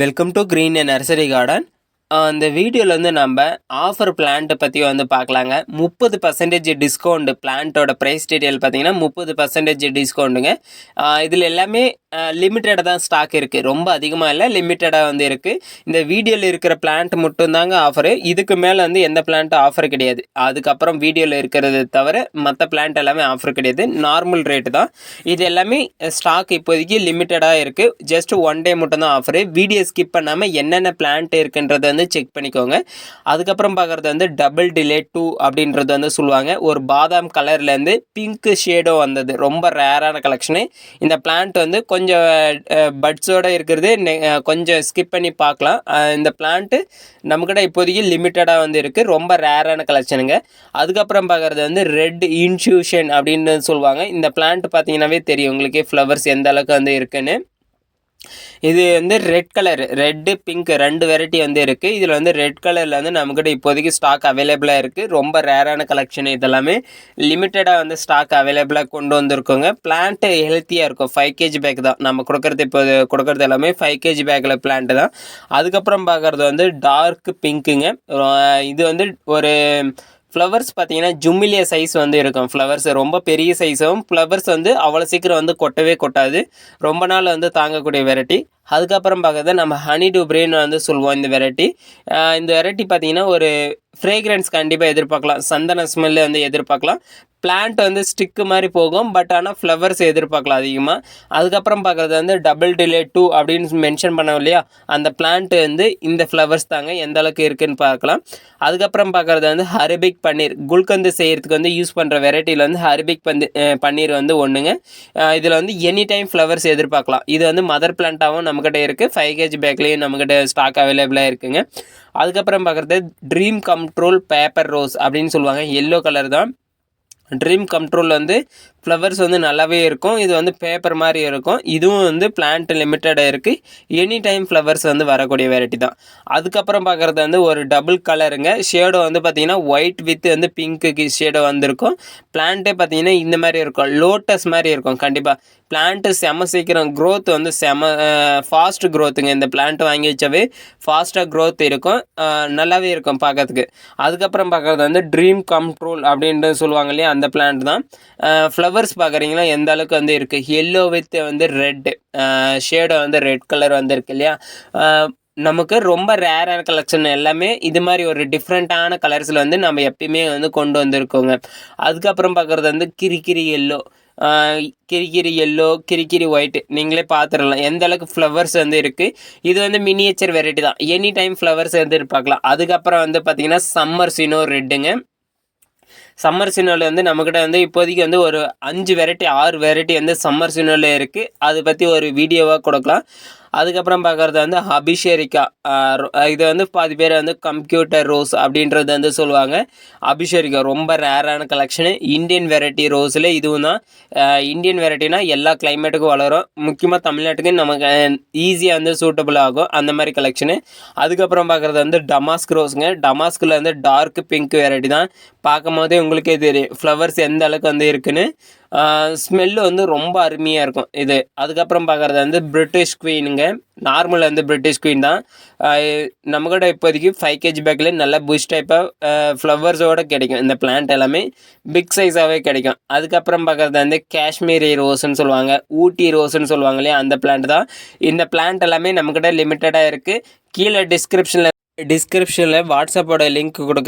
Welcome to green A nursery garden. அந்த வீடியோவில் வந்து நம்ம ஆஃபர் பிளான்ட்டை பற்றி வந்து பார்க்கலாங்க முப்பது பர்சன்டேஜ் டிஸ்கவுண்ட் பிளான்ட்டோட ப்ரைஸ் டீட்டெயில் பார்த்தீங்கன்னா முப்பது பர்சன்டேஜ் டிஸ்கவுண்ட்டுங்க இதில் எல்லாமே லிமிட்டடாக தான் ஸ்டாக் இருக்குது ரொம்ப அதிகமாக இல்லை லிமிட்டடாக வந்து இருக்குது இந்த வீடியோவில் இருக்கிற பிளான்ட் மட்டும்தாங்க ஆஃபரு இதுக்கு மேலே வந்து எந்த பிளான்ட்டும் ஆஃபர் கிடையாது. அதுக்கப்புறம் வீடியோவில் இருக்கிறது தவிர மற்ற பிளான்ட் எல்லாமே ஆஃபர் கிடையாது. நார்மல் ரேட்டு தான். இது எல்லாமே ஸ்டாக் இப்போதைக்கு லிமிட்டடாக இருக்குது ஜஸ்ட் ஒன் டே மட்டும்தான் ஆஃபரு வீடியோ ஸ்கிப் பண்ணாமல் என்னென்ன பிளான்ட் இருக்குன்றது வந்து செக் பண்ணிக்கோங்க. அதுக்கப்புறம் பார்க்குறது வந்து டபுள் டிலே டூ அப்படின்றது வந்து சொல்லுவாங்க. ஒரு பாதாம் கலர்லேருந்து பிங்க் ஷேடோ வந்தது. ரொம்ப ரேரான கலெக்ஷனு இந்த பிளான்ட் வந்து கொஞ்சம் பட்ஸோடு இருக்கிறது. கொஞ்சம் ஸ்கிப் பண்ணி பார்க்கலாம். இந்த பிளான்ட்டு நம்மக்கிட்ட இப்போதைக்கு லிமிட்டடாக வந்து இருக்குது ரொம்ப ரேரான கலெக்ஷனுங்க அதுக்கப்புறம் பார்க்குறது வந்து ரெட் இன்ஃபியூஷன் அப்படின்னு சொல்லுவாங்க. இந்த பிளான்ட் பார்த்தீங்கன்னாவே தெரியும். உங்களுக்கே ஃப்ளவர்ஸ் எந்த அளவுக்கு வந்து இருக்குன்னு. இது வந்து ரெட் கலர் ரெட்டு பிங்க் ரெண்டு வெரைட்டி வந்து இருக்குது இதில் வந்து ரெட் கலரில் வந்து நம்மக்கிட்ட இப்போதைக்கு ஸ்டாக் அவைலபிளாக இருக்குது ரொம்ப ரேரான கலெக்ஷன் இதெல்லாமே லிமிட்டடாக வந்து ஸ்டாக் அவைலபிளாக கொண்டு வந்திருக்கோங்க. பிளான்ட்டு ஹெல்த்தியாக இருக்கும். ஃபைவ் கேஜி பேக் தான். நம்ம கொடுக்குறது இப்போ கொடுக்குறது எல்லாமே ஃபைவ் கேஜி பேக்கில் பிளான்ட்டு தான். அதுக்கப்புறம் பார்க்குறது வந்து டார்க் பிங்க்குங்க இது வந்து ஒரு ஃப்ளவர்ஸ் பார்த்தீங்கன்னா ஜும்மிலிய சைஸ் வந்து இருக்கும். ஃப்ளவர்ஸ் ரொம்ப பெரிய சைஸும் ஃப்ளவர்ஸ் வந்து அவ்வளோ சீக்கிரம் வந்து கொட்டவே கொட்டாது. ரொம்ப நாள் வந்து தாங்கக்கூடிய வெரைட்டி அதுக்கப்புறம் பார்க்கறது நம்ம ஹனி டு பிரெயின் வந்து சொல்லுவோம் இந்த வெரைட்டி இந்த வெரைட்டி பார்த்தீங்கன்னா ஒரு ஃப்ரேக்ரன்ஸ் கண்டிப்பாக எதிர்பார்க்கலாம். சந்தன ஸ்மெல்லு வந்து எதிர்பார்க்கலாம். பிளான்ட் வந்து ஸ்டிக்கு மாதிரி போகும் பட் ஆனால் ஃப்ளவர்ஸ் எதிர்பார்க்கலாம் அதிகமாக அதுக்கப்புறம் பார்க்குறது வந்து டபுள் டிலே டூ அப்படின்னு மென்ஷன் பண்ணோம் இல்லையா? அந்த பிளான்ட் வந்து இந்த ஃப்ளவர்ஸ் தாங்க எந்த அளவுக்கு இருக்குதுன்னு பார்க்கலாம். அதுக்கப்புறம் பார்க்குறது வந்து ஹரிபிக் பன்னீர் குல்கந்து செய்கிறதுக்கு வந்து யூஸ் பண்ணுற வெரைட்டியில் வந்து ஹரிபிக் பந்து பன்னீர் வந்து ஒன்றுங்க இதில் வந்து எனி டைம் ஃப்ளவர்ஸ் எதிர்பார்க்கலாம். இது வந்து மதர் பிளான்ட்டாகவும் நம்மக்கிட்ட இருக்குது ஃபைவ் கேஜி பேக்லேயும் நம்மக்கிட்ட ஸ்டாக் அவைலபிளாக இருக்குங்க. அதுக்கப்புறம் பார்க்குறது ட்ரீம் கண்ட்ரோல் பேப்பர் ரோஸ் அப்படின்னு சொல்லுவாங்க. எல்லோ கலர் தான். ட்ரீம் கண்ட்ரோல் வந்து ஃப்ளவர்ஸ் வந்து நல்லாவே இருக்கும். இது வந்து பேப்பர் மாதிரி இருக்கும். இதுவும் வந்து பிளான்ட் லிமிட்டடாக இருக்குது எனி டைம் ஃப்ளவர்ஸ் வந்து வரக்கூடிய வெரைட்டி தான். அதுக்கப்புறம் பார்க்குறது வந்து ஒரு டபுள் கலருங்க ஷேடோ வந்து பார்த்திங்கன்னா ஒயிட் வித் வந்து பிங்க்கு ஷேடோ வந்திருக்கும். பிளான்ட்டே பார்த்திங்கன்னா இந்த மாதிரி இருக்கும். லோட்டஸ் மாதிரி இருக்கும். கண்டிப்பாக பிளான்ட்டு செம சீக்கிரம் க்ரோத் வந்து செம ஃபாஸ்ட் க்ரோத்துங்க இந்த பிளான்ட் வாங்கி வச்சாவே ஃபாஸ்ட்டாக க்ரோத் இருக்கும். நல்லாவே இருக்கும் பார்க்கறதுக்கு அதுக்கப்புறம் பார்க்குறது வந்து ட்ரீம் கண்ட்ரோல் அப்படின்ட்டு சொல்லுவாங்க இல்லையா? அந்த பிளான்ட் தான். ஃப்ளவர் ஃப்ளவர்ஸ் பார்க்குறீங்களா எந்த அளவுக்கு வந்து இருக்குது எல்லோ வித் வந்து ரெட்டு ஷேடோ வந்து ரெட் கலர் வந்துருக்கு இல்லையா? நமக்கு ரொம்ப ரேரான கலெக்ஷன் எல்லாமே இது மாதிரி ஒரு டிஃப்ரெண்ட்டான கலர்ஸில் வந்து நம்ம எப்பயுமே வந்து கொண்டு வந்திருக்கோங்க. அதுக்கப்புறம் பார்க்குறது வந்து கிரிக்கிரி எல்லோ கிரிக்கிரி எல்லோ கிரிக்கிரி ஒயிட் நீங்களே பார்த்துடலாம் எந்த அளவுக்கு ஃப்ளவர்ஸ் வந்து இருக்குது இது வந்து மினியேச்சர் வெரைட்டி தான். எனி டைம் ஃப்ளவர்ஸ் வந்து பார்க்கலாம் அதுக்கப்புறம் வந்து பார்த்திங்கன்னா சம்மர் சீனோ ரெட்டுங்க சம்மர் சினோவில் வந்து நம்மக்கிட்ட வந்து இப்போதைக்கு வந்து ஒரு அஞ்சு வெரைட்டி ஆறு வெரைட்டி வந்து சம்மர் சினோவில் இருக்குது அதை பற்றி ஒரு வீடியோவாக கொடுக்கலாம். அதுக்கப்புறம் பார்க்குறது வந்து அபிஷேரிக்கா இது வந்து பாதி பேர் வந்து கம்ப்யூட்டர் ரோஸ் அப்படின்றது வந்து சொல்லுவாங்க. அபிஷேரிக்கா ரொம்ப ரேரான கலெக்ஷனு இந்தியன் வெரைட்டி ரோஸில் இதுவும் தான். இந்தியன் வெரைட்டினா எல்லா கிளைமேட்டுக்கும் வளரும். முக்கியமாக தமிழ்நாட்டுக்கு நமக்கு ஈஸியாக வந்து சூட்டபுள் ஆகும் அந்த மாதிரி கலெக்ஷனு அதுக்கப்புறம் பார்க்குறது வந்து டமாஸ்க் ரோஸுங்க டமாஸ்கில் வந்து டார்க் பிங்க் வெரைட்டி தான். பார்க்கும் போதே உங்களுக்கே தெரியும். ஃப்ளவர்ஸ் எந்த அளவுக்கு வந்து இருக்குன்னு. ஸ்மெல்லு வந்து ரொம்ப அருமையாக இருக்கும். இது அதுக்கப்புறம் பார்க்குறது வந்து பிரிட்டிஷ் குவீனுங்க நார்மல் வந்து பிரிட்டிஷ் குவீன் தான். நம்மக்கிட்ட இப்போதைக்கு ஃபைவ் கேஜி பேக்கில் நல்ல புஷ் டைப்பாக ஃப்ளவர்ஸோடு கிடைக்கும். இந்த பிளான்ட் எல்லாமே பிக் சைஸாகவே கிடைக்கும். அதுக்கப்புறம் பார்க்குறது வந்து காஷ்மீரி ரோஸ்ன்னு சொல்லுவாங்க. ஊட்டி ரோஸ்ன்னு சொல்லுவாங்க இல்லையா? அந்த பிளான்ட் தான். இந்த பிளான்ட் எல்லாமே நம்மக்கிட்ட லிமிட்டடாக இருக்குது கீழே டிஸ்கிரிப்ஷனில் டிஸ்கிரிப்ஷனில் வாட்ஸ்அப்போட லிங்க் கொடுக்குறேன்.